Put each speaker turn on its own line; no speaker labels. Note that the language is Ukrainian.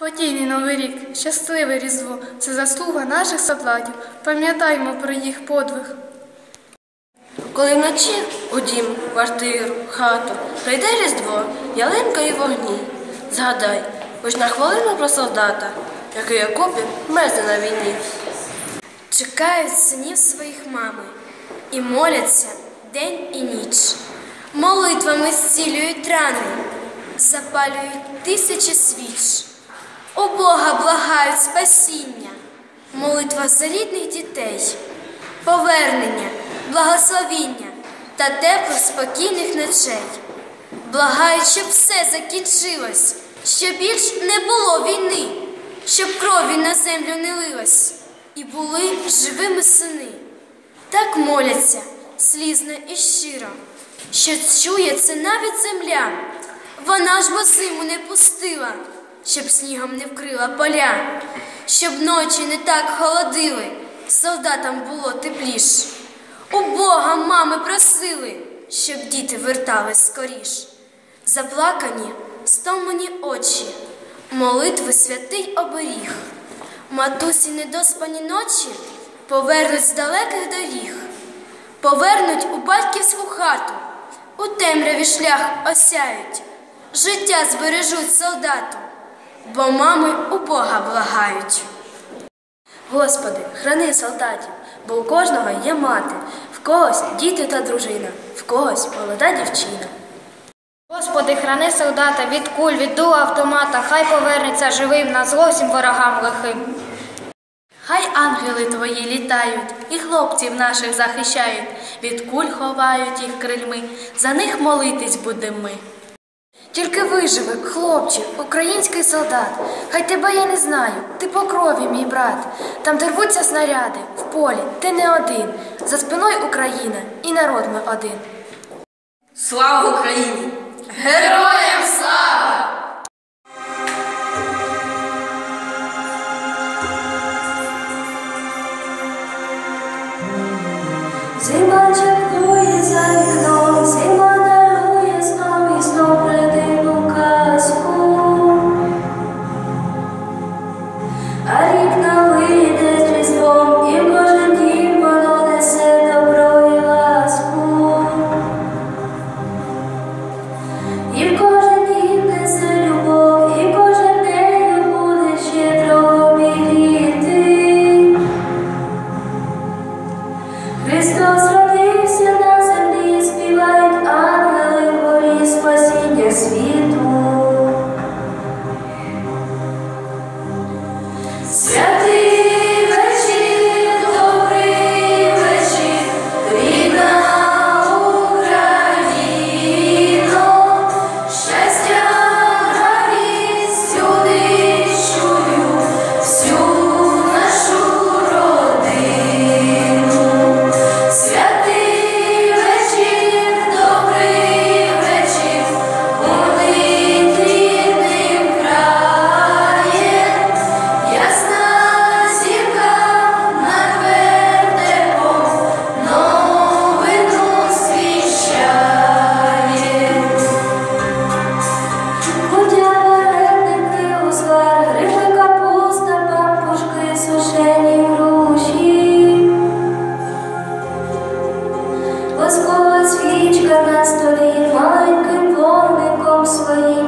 Спокійний новий рік, щасливе різдво. Це заслуга наших солдатів. Пам'ятаймо про їх подвиг.
Коли вночі у дім, квартиру, хату прийде різдво, ялинка і вогні. Згадай, хоч на хвилину про солдата, який окопі мерзне на війні.
Чекають синів своїх мами і моляться день і ніч. Молитвами зцілюють рани, запалюють тисячі свіч. У Бога благають спасіння, молитва за рідних дітей, повернення, благословіння та теплих спокійних ночей. Благають, щоб все закінчилось, щоб більш не було війни, щоб крові на землю не лилось, і були живими сини. Так моляться слізно і щиро, що чує це навіть земля. Вона ж бо зиму не пустила, щоб снігом не вкрила поля, щоб ночі не так холодили, солдатам було тепліш. У Бога мами просили, щоб діти вертались скоріш. Заплакані, стомлені очі, молитви святий оберіг. Матусі недоспані ночі повернуть з далеких доріг, повернуть у батьківську хату, у темряві шлях осяють, життя збережуть солдату, бо мами у Бога благають.
Господи, храни солдатів, бо у кожного є мати, в когось діти та дружина, в когось молода дівчина.
Господи, храни солдата від куль, від дулу автомата, хай повернеться живим на зло всім ворогам лихим.
Хай ангели твої літають і хлопців наших захищають, від куль ховають їх крильми, за них молитись будемо ми.
Тільки виживи, хлопче, український солдат. Хай тебе я не знаю, ти по крові, мій брат. Там де снаряди в полі, ти не один. За спиною Україна і народ ми один.
Слава Україні! Героям слава! Зима чекує. Світла на столі маленьким вогником своїм.